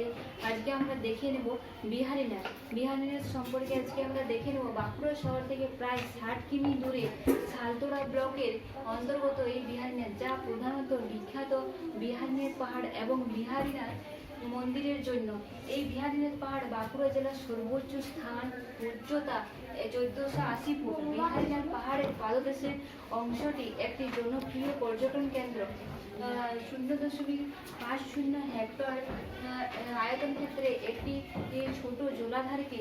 মধ্যে আজকে আমরা দেখে নেব বিহারিনাথ বিহারিনাথ সম্পর্কে আজকে আমরা দেখে নেব বাঁকুড়া শহর থেকে প্রায় ষাট কিমি দূরে সালতোড়া ব্লকের অন্তর্গত এই বিহারিনাথ যা প্রধানত বিখ্যাত বিহারিনাথ পাহাড় এবং বিহারিনাথ মন্দিরের জন্য। এই বিহারিনাথ পাহাড় বাঁকুড়া জেলার সর্বোচ্চ স্থান, উচ্চতা চোদ্দশো আশি ফুট। বিহারিনাথ পাহাড়ের পাদদেশের অংশটি একটি জনপ্রিয় পর্যটন কেন্দ্র। শূন্য দশমিক পাঁচ শূন্য হেক্টর আয়তন ক্ষেত্রে একটি ছোট জলাধারকে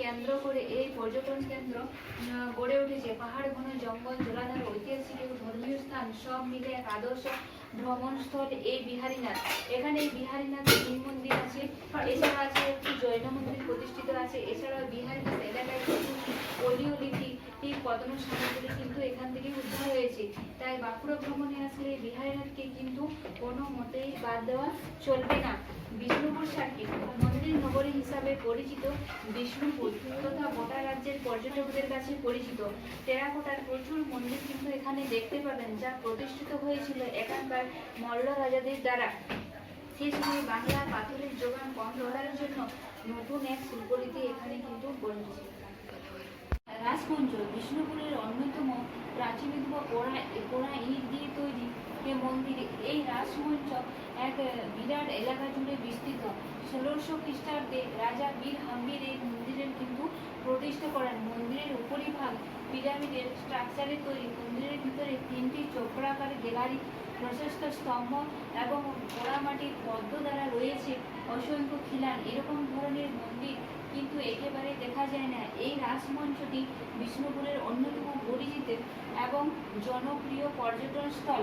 কেন্দ্র করে এই পর্যটন কেন্দ্র গড়ে উঠেছে। পাহাড়, ঘন জঙ্গল, জলাধার, ঐতিহাসিক এবং ধর্মীয় স্থান সব মিলে এক আদর্শ ভ্রমণস্থল এই বিহারীনাথ। এখানে এই বিহারীনাথ শিব মন্দির আছে। এছাড়া আছে একটি জৈন মন্দির প্রতিষ্ঠিত আছে। এছাড়া বিহারীনাথ এলাকায় পতন সামগ্রী কিন্তু এখান থেকে উদ্ধার হয়েছে। তাই বাঁকুড়া ভ্রমণে আসলে বিহারীনাথকে কিন্তু কোনো মতেই বাদ দেওয়া চলবে না। বিষ্ণুপুর সার্কিট মন্দির নগরী হিসাবে পরিচিত। বিষ্ণুপুর তথা গোটা রাজ্যের পর্যটকদের কাছে পরিচিত। টেরাকোটার প্রচুর মন্দির কিন্তু এখানে দেখতে পাবেন, যা প্রতিষ্ঠিত হয়েছিল এখানকার মল্ল রাজাদের দ্বারা। সেই সময় বাংলা পাথরের যোগান কম ধরার জন্য নতুন এক শিল্পরীতি এখানে কিন্তু গড়ে রাজমঞ্চ বিষ্ণুপুরের অন্যতম প্রাচীনতম পোড়া পোড়া ইট দিয়ে তৈরি এ মন্দির। এই রাজমঞ্চ এক বিরাট এলাকা জুড়ে বিস্তৃত। ষোলোশো খ্রিস্টাব্দে রাজা বীর হাম্বির এই মন্দিরের কিন্তু প্রতিষ্ঠা করেন। মন্দিরের উপরিভাগ পিরামিডের স্ট্রাকচারে তৈরি। মন্দিরের ভিতরে তিনটি চক্রাকার গ্যালারি, প্রশস্ত স্তম্ভ এবং পোড়ামাটির পদ্ম দ্বারা রয়েছে। অসংখ্য খিলান। এরকম ধরনের মন্দির কিন্তু একেবারে দেখা যায় না। এই রাসমঞ্চটি বিষ্ণুপুরের অন্যতম পরিচিত এবং জনপ্রিয় পর্যটন স্থল।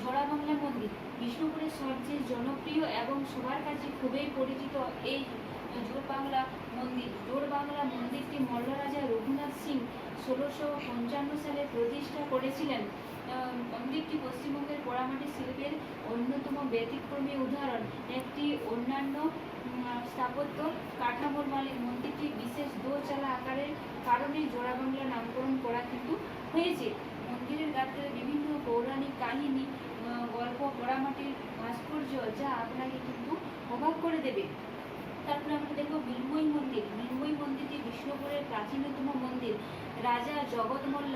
ঝোড়া বাংলা মন্দির, বিষ্ণুপুরের সবচেয়ে জনপ্রিয় এবং সবার কাছে খুবই পরিচিত এই জোর বাংলা মন্দির। জোর বাংলা মন্দিরটি মল্ল রাজা রঘুনাথ সিং ষোলোশো সালে প্রতিষ্ঠা করেছিলেন। মন্দিরটি পশ্চিমবঙ্গের পোড়ামাটি শিল্পের অন্যতম ব্যতিক্রমী উদাহরণ। একটি অন্যান্য স্থাপত্য কাঠামোর মালিক। মন্দিরটি বিশেষ দোচালা আকারের কারণে জোড়া বাংলা নামকরণ করা কিন্তু হয়েছে। মন্দিরের গাত্রে বিভিন্ন পৌরাণিক কাহিনী গল্প, পোড়ামাটির ভাস্কর্য যা আপনাকে কিন্তু অবাক করে দেবে। তারপরে আমরা দেখব মৃন্ময়ী মন্দির। মৃন্ময়ী মন্দিরটি বিষ্ণুপুরের প্রাচীনতম মন্দির। রাজা জগৎ মল্ল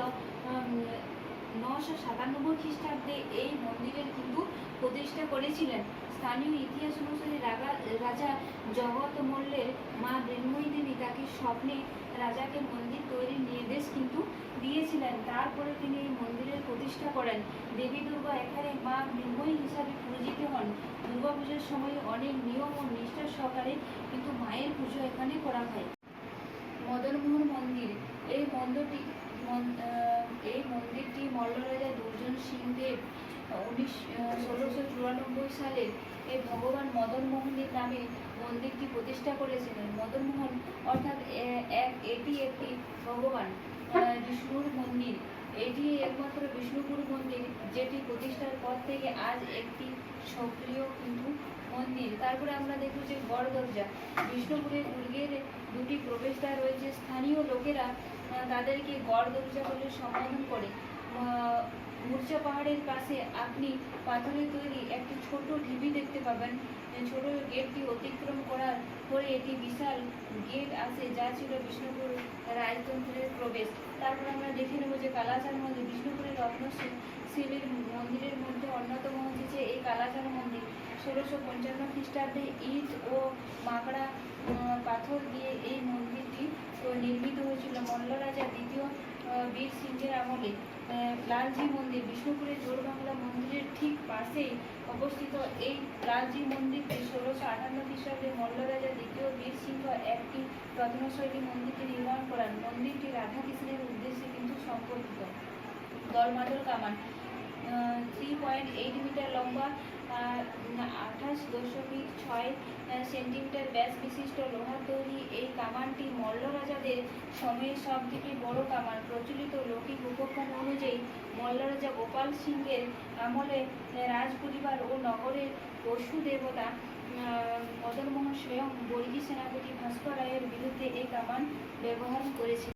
নশো সাতানব্বই খ্রিস্টাব্দে এই মন্দিরের কিন্তু প্রতিষ্ঠা করেছিলেন। স্থানীয় ইতিহাস অনুসারে রাজা জগৎ মল্লের মা মৃন্ময়ী দেবী তাকে স্বপ্নে রাজাকে মন্দির তৈরির নির্দেশ কিন্তু দিয়েছিলেন। তারপরে তিনি এই মন্দিরের প্রতিষ্ঠা করেন। দেবী দুর্গা এখানে মা মৃন্ময়ী হিসাবে পূজিত হন। দুর্গাপুজোর সময় অনেক নিয়ম ও নিষ্ঠার সহকারে কিন্তু মায়ের পুজো এখানে করা হয়। মদনমোহন মন্দির, এই মন্দিরটি মন- এই মন্দিরটি মল্ল রাজা দুর্জন সিং দেব উনিশ ষোলোশো চুরানব্বই সালে এই ভগবান মদন মোহনের নামে মন্দিরটি প্রতিষ্ঠা করেছিলেন। মদনমোহন অর্থাৎ এক, এটি একটি ভগবান বিষ্ণুর মন্দির এটি একমাত্র বিষ্ণুপুর মন্দির, যেটি প্রতিষ্ঠার পর থেকে আজ একটি সক্রিয় কিন্তু মন্দির। তারপরে আমরা দেখব যে বড় দরজা বিষ্ণুপুরে দুর্গের দুটি প্রবেশদ্বার রয়েছে। স্থানীয় লোকেরা তাদেরকে গড় দরজা বলে সম্বোধন করে। মূর্ছা পাহাড়ের পাশে আপনি পাথরের তৈরি একটি ছোট ঢিবি দেখতে পাবেন। ছোট গেটটি অতিক্রম করার পরে এটি বিশাল গেট আছে, যা ছিল বিষ্ণুপুর রাজতন্ত্রের প্রবেশ। তারপর আমরা দেখে নেব যে কালাচার মন্দির, বিষ্ণুপুরের রত্ন শি- শিলের মন্দিরের মধ্যে অন্যতম হচ্ছে এই কালাচার মন্দির। ষোলোশো পঞ্চান্ন খ্রিস্টাব্দে ইট ও মাকড়া পাথর দিয়ে এই মন্দিরটি নির্মিত হয়েছিল। মল্ল রাজা দ্বিতীয় বীর সিংহের আমলে লালজি মন্দির, বিষ্ণুপুরের জোর বাংলা মন্দিরের ঠিক পাশেই অবস্থিত এই লালজি মন্দিরটি ষোলোশো আটান্ন খ্রিস্টাব্দে মল্ল রাজা দ্বিতীয় বীর সিংহ একটি রত্নশৈলী মন্দিরটি নির্মাণ করেন। মন্দিরটি রাধাকৃষ্ণের উদ্দেশ্যে কিন্তু সম্পর্কিত দলমাদল কামান থ্রি পয়েন্ট এইট মিটার লম্বা ছয় সেন্টিমিটার ব্যাস বিশিষ্ট লোহার তৈরি এই কামানটি মল্ল রাজাদের সময়ের সব থেকে বড় কামান। প্রচলিত লৌকিক উপখ্যান অনুযায়ী মল্ল রাজা গোপাল সিংহের আমলে রাজ পরিবার ও নগরের পশু দেবতা মদনমোহন স্বয়ং বর্গী সেনাপতি ভাস্কর রায়ের বিরুদ্ধে এই কামান ব্যবহার করেছে